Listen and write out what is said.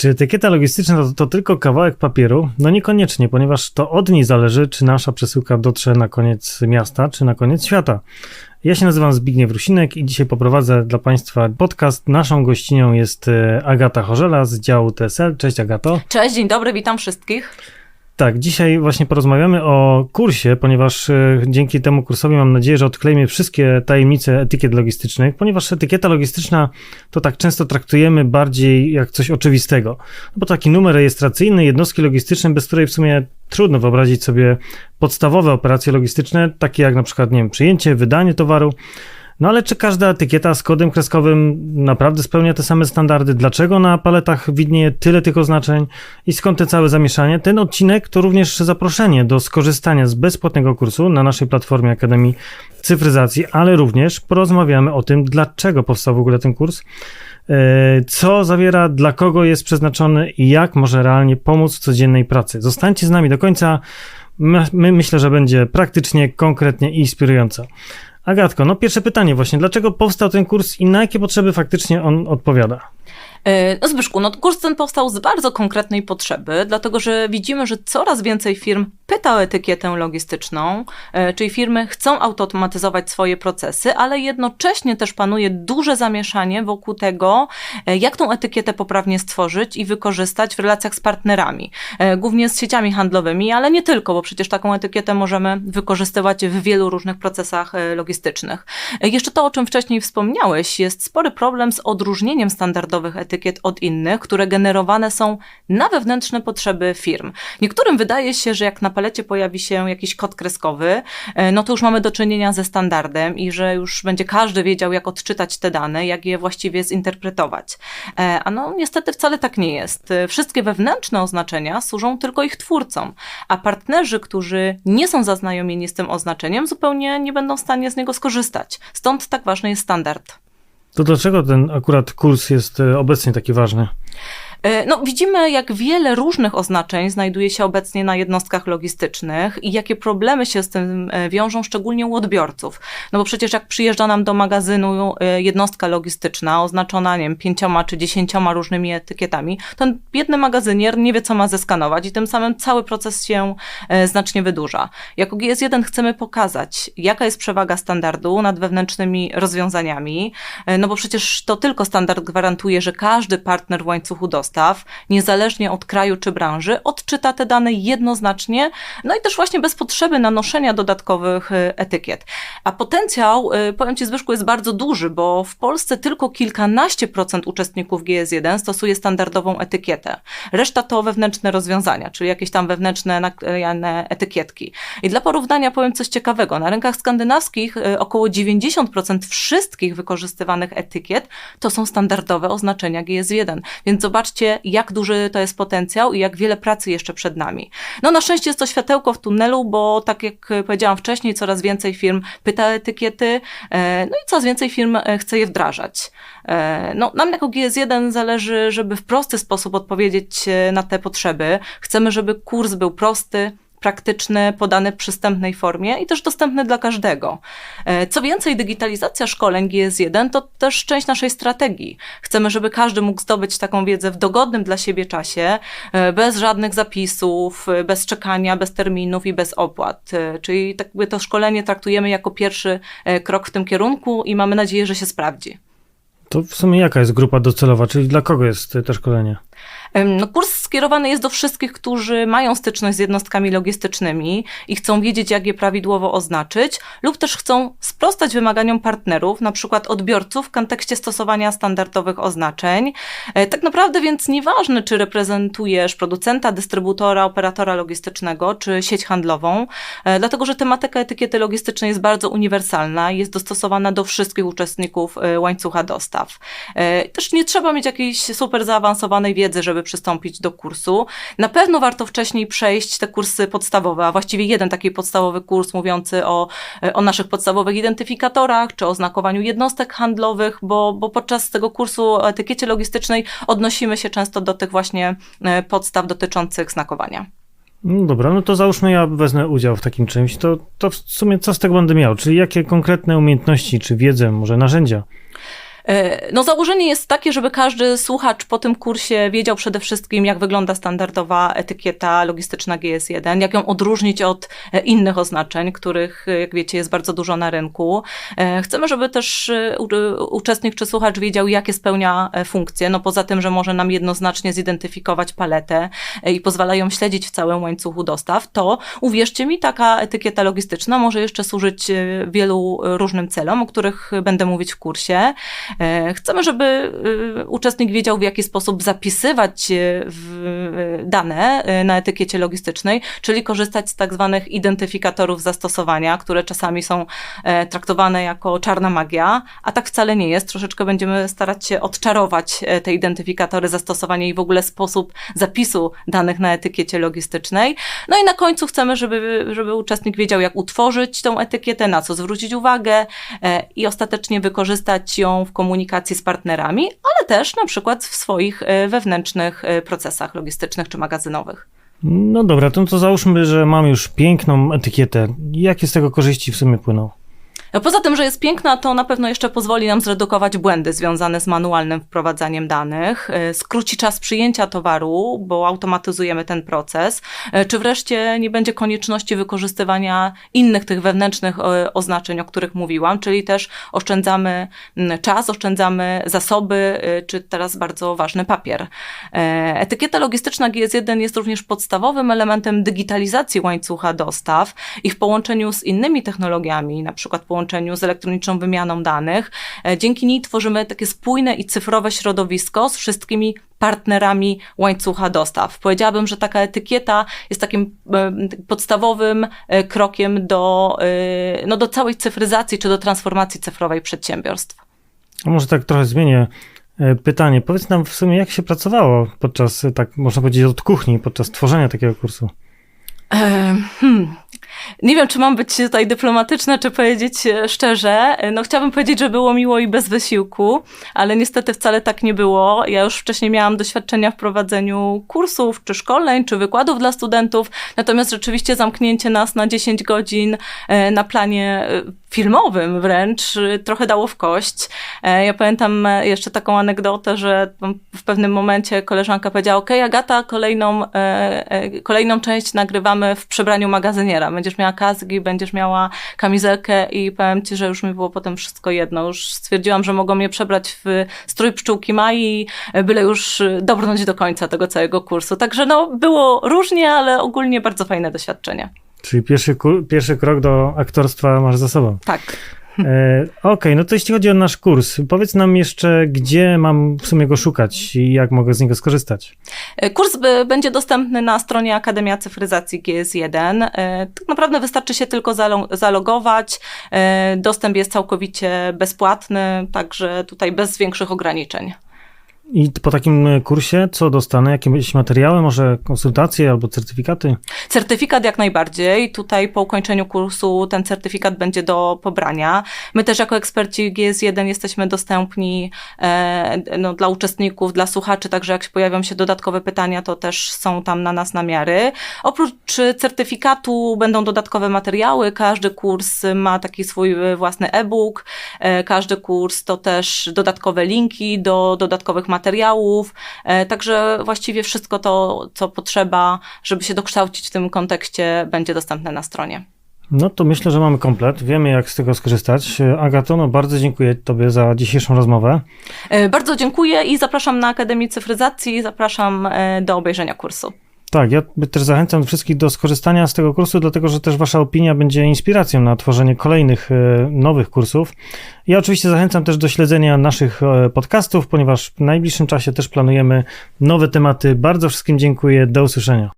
Czy etykieta logistyczna to, to, tylko kawałek papieru? No niekoniecznie, ponieważ to od niej zależy, czy nasza przesyłka dotrze na koniec miasta, czy na koniec świata. Ja się nazywam Zbigniew Rusinek i dzisiaj poprowadzę dla Państwa podcast. Naszą gościnią jest e, Agata Chorzela z działu TSL. Cześć Agato. Cześć, dzień dobry, witam wszystkich. Tak, dzisiaj właśnie porozmawiamy o kursie, ponieważ e, dzięki temu kursowi mam nadzieję, że odklejmy wszystkie tajemnice etykiet logistycznych, ponieważ etykieta logistyczna to tak często traktujemy bardziej jak coś oczywistego. No bo taki numer rejestracyjny jednostki logistycznej, bez której w sumie trudno wyobrazić sobie podstawowe operacje logistyczne, takie jak na przykład, nie wiem, przyjęcie, wydanie towaru. No ale czy każda etykieta z kodem kreskowym naprawdę spełnia te same standardy? Dlaczego na paletach widnieje tyle tych oznaczeń i skąd te całe zamieszanie? Ten odcinek to również zaproszenie do skorzystania z bezpłatnego kursu na naszej platformie Akademii Cyfryzacji, ale również porozmawiamy o tym, dlaczego powstał w ogóle ten kurs, e, co zawiera, dla kogo jest przeznaczony i jak może realnie pomóc w codziennej pracy. Zostańcie z nami do końca. My, myślę, że będzie praktycznie, konkretnie i inspirująco. Agatko, no pierwsze pytanie właśnie, dlaczego powstał ten kurs i na jakie potrzeby faktycznie on odpowiada? E, no Zbyszku, no kurs ten powstał z bardzo konkretnej potrzeby, dlatego że widzimy, że coraz więcej firm pyta o etykietę logistyczną, e, czyli firmy chcą automatyzować swoje procesy, ale jednocześnie też panuje duże zamieszanie wokół tego, e, jak tą etykietę poprawnie stworzyć i wykorzystać w relacjach z partnerami, głównie z sieciami handlowymi, ale nie tylko, bo przecież taką etykietę możemy wykorzystywać w wielu różnych procesach logistycznych. Jeszcze to, o czym wcześniej wspomniałeś, jest spory problem z odróżnieniem standardowych etykiet etykiet od innych, które generowane są na wewnętrzne potrzeby firm. Niektórym wydaje się, że jak na palecie pojawi się jakiś kod kreskowy, e, no to już mamy do czynienia ze standardem i że już będzie każdy wiedział, jak odczytać te dane, jak je właściwie zinterpretować. E, a no niestety wcale tak nie jest. E, wszystkie wewnętrzne oznaczenia służą tylko ich twórcom, a partnerzy, którzy nie są zaznajomieni z tym oznaczeniem, zupełnie nie będą w stanie z niego skorzystać. Stąd tak ważny jest standard. To dlaczego ten akurat kurs jest e, obecnie taki ważny? E, no, widzimy, jak wiele różnych oznaczeń znajduje się obecnie na jednostkach logistycznych i jakie problemy się z tym e, wiążą, szczególnie u odbiorców. No bo przecież jak przyjeżdża nam do magazynu e, jednostka logistyczna oznaczona, nie wiem, pięcioma czy dziesięcioma różnymi etykietami, ten biedny magazynier nie wie, co ma zeskanować i tym samym cały proces się znacznie wydłuża. Jako GS1 chcemy pokazać, jaka jest przewaga standardu nad wewnętrznymi rozwiązaniami, no bo przecież to tylko standard gwarantuje, że każdy partner w łańcuchu dostaw dostaw, niezależnie od kraju czy branży, odczyta te dane jednoznacznie, no i też właśnie bez potrzeby nanoszenia dodatkowych y, etykiet. A potencjał, y, powiem Ci Zbyszku, jest bardzo duży, bo w Polsce tylko kilkanaście procent uczestników GS1 stosuje standardową etykietę. Reszta to wewnętrzne rozwiązania, czyli jakieś tam wewnętrzne naklejane etykietki. I dla porównania powiem coś ciekawego. Na rynkach skandynawskich y, około 90% wszystkich wykorzystywanych etykiet to są standardowe oznaczenia GS1. Więc zobaczcie, jak duży to jest potencjał i jak wiele pracy jeszcze przed nami. No na szczęście jest to światełko w tunelu, bo tak jak powiedziałam wcześniej, coraz więcej firm pyta etykiety, e, no i coraz więcej firm e, chce je wdrażać. E, no, nam jako GS1 zależy, żeby w prosty sposób odpowiedzieć na te potrzeby. Chcemy, żeby kurs był prosty, praktyczny, podany w przystępnej formie i też dostępny dla każdego. E, co więcej, digitalizacja szkoleń GS1 to też część naszej strategii. Chcemy, żeby każdy mógł zdobyć taką wiedzę w dogodnym dla siebie czasie, e, bez żadnych zapisów, e, bez czekania, bez terminów i bez opłat. Czyli tak to szkolenie traktujemy jako pierwszy krok w tym kierunku i mamy nadzieję, że się sprawdzi. To w sumie jaka jest grupa docelowa, czyli dla kogo jest to szkolenie? No, kurs skierowany jest do wszystkich, którzy mają styczność z jednostkami logistycznymi i chcą wiedzieć, jak je prawidłowo oznaczyć, lub też chcą sprostać wymaganiom partnerów, na przykład odbiorców w kontekście stosowania standardowych oznaczeń. E, tak naprawdę więc nieważne, czy reprezentujesz producenta, dystrybutora, operatora logistycznego, czy sieć handlową, e, dlatego że tematyka etykiety logistycznej jest bardzo uniwersalna i jest dostosowana do wszystkich uczestników e, łańcucha dostaw. Też nie trzeba mieć jakiejś super zaawansowanej wiedzy, żeby przystąpić do kursu. Na pewno warto wcześniej przejść te kursy podstawowe, a właściwie jeden taki podstawowy kurs mówiący o, o naszych podstawowych identyfikatorach, czy o znakowaniu jednostek handlowych, bo, bo podczas tego kursu o etykiecie logistycznej odnosimy się często do tych właśnie e, podstaw dotyczących znakowania. No dobra, no to załóżmy, ja wezmę udział w takim czymś, to, to w sumie co z tego będę miał? Czyli jakie konkretne umiejętności, czy wiedzę, może narzędzia E, No założenie jest takie, żeby każdy słuchacz po tym kursie wiedział przede wszystkim, jak wygląda standardowa etykieta logistyczna GS1, jak ją odróżnić od e, innych oznaczeń, których, e, jak wiecie, jest bardzo dużo na rynku. E, Chcemy, żeby też e, uczestnik czy słuchacz wiedział, jakie spełnia e, funkcje. No poza tym, że może nam jednoznacznie zidentyfikować paletę e, i pozwala ją śledzić w całym łańcuchu dostaw, to uwierzcie mi, taka etykieta logistyczna może jeszcze służyć e, wielu e, różnym celom, o których będę mówić w kursie. E, Chcemy, żeby e, uczestnik wiedział, w jaki sposób zapisywać e, dane e, na etykiecie logistycznej, czyli korzystać z tak zwanych identyfikatorów zastosowania, które czasami są e, traktowane jako czarna magia, a tak wcale nie jest. Troszeczkę będziemy starać się odczarować e, te identyfikatory zastosowania i w ogóle sposób zapisu danych na etykiecie logistycznej. No i na końcu chcemy, żeby, żeby uczestnik wiedział, jak utworzyć tą etykietę, na co zwrócić uwagę i ostatecznie wykorzystać ją w komunikacji z partnerami, ale też na przykład w swoich e, wewnętrznych e, procesach logistycznych czy magazynowych. No dobra, to, to załóżmy, że mamy już piękną etykietę. Jakie z tego korzyści w sumie płyną? No Poza tym, że jest piękna, to na pewno jeszcze pozwoli nam zredukować błędy związane z manualnym wprowadzaniem danych, e, skróci czas przyjęcia towaru, bo automatyzujemy ten proces, e, czy wreszcie nie będzie konieczności wykorzystywania innych tych wewnętrznych e, oznaczeń, o których mówiłam, czyli też oszczędzamy mm, czas, oszczędzamy zasoby, czy teraz bardzo ważny papier. Etykieta logistyczna GS1 jest również podstawowym elementem digitalizacji łańcucha dostaw i w połączeniu z innymi technologiami, na przykład połączeniu z elektroniczną wymianą danych, e, dzięki niej tworzymy takie spójne i cyfrowe środowisko z wszystkimi partnerami łańcucha dostaw. Powiedziałabym, że taka etykieta jest takim e, podstawowym e, krokiem do, e, no, do całej cyfryzacji czy do transformacji cyfrowej przedsiębiorstw. A może tak trochę zmienię pytanie. Powiedz nam w sumie, jak się pracowało podczas, tak można powiedzieć, od kuchni, podczas tworzenia takiego kursu. Hmm. Nie wiem, czy mam być tutaj dyplomatyczna, czy powiedzieć e, szczerze. No chciałabym powiedzieć, że było miło i bez wysiłku, ale niestety wcale tak nie było. Ja już wcześniej miałam doświadczenia w prowadzeniu kursów, czy szkoleń, czy wykładów dla studentów, natomiast rzeczywiście zamknięcie nas na 10 godzin e, na planie e, filmowym wręcz e, trochę dało w kość. E, Ja pamiętam e, jeszcze taką anegdotę, że w pewnym momencie koleżanka powiedziała, ok, Agata, kolejną, e, e, kolejną część nagrywamy w przebraniu magazyniera. Będziesz miała kaski, będziesz miała kamizelkę i powiem ci, że już mi było potem wszystko jedno. Już stwierdziłam, że mogą mnie przebrać w strój pszczółki Mai, byle już dobrnąć do końca tego całego kursu. Także no, było różnie, ale ogólnie bardzo fajne doświadczenie. Czyli pierwszy, pierwszy krok do aktorstwa masz za sobą. Tak. E, Okej, no to jeśli chodzi o nasz kurs, powiedz nam jeszcze, gdzie mam w sumie go szukać i jak mogę z niego skorzystać. E, Kurs b- będzie dostępny na stronie Akademia Cyfryzacji GS1. E, Tak naprawdę wystarczy się tylko zalo- zalogować. E, Dostęp jest całkowicie bezpłatny, także tutaj bez większych ograniczeń. I po takim e, kursie co dostanę? Jakieś materiały, może konsultacje albo certyfikaty? Certyfikat jak najbardziej. Tutaj po ukończeniu kursu ten certyfikat będzie do pobrania. My też jako eksperci GS1 jesteśmy dostępni e, no, dla uczestników, dla słuchaczy, także jak pojawią się dodatkowe pytania, to też są tam na nas namiary. Oprócz certyfikatu będą dodatkowe materiały. Każdy kurs ma taki swój e, własny e-book. E, każdy kurs to też dodatkowe linki do dodatkowych materiałów. E, także właściwie wszystko to, co potrzeba, żeby się dokształcić w tym kontekście, będzie dostępne na stronie. No to myślę, że mamy komplet. Wiemy, jak z tego skorzystać. E, Agato, no bardzo dziękuję Tobie za dzisiejszą rozmowę. E, Bardzo dziękuję i zapraszam na Akademię Cyfryzacji, zapraszam do obejrzenia kursu. Tak, ja też zachęcam wszystkich do skorzystania z tego kursu, dlatego że też Wasza opinia będzie inspiracją na tworzenie kolejnych e, nowych kursów. Ja oczywiście zachęcam też do śledzenia naszych e, podcastów, ponieważ w najbliższym czasie też planujemy nowe tematy. Bardzo wszystkim dziękuję. Do usłyszenia.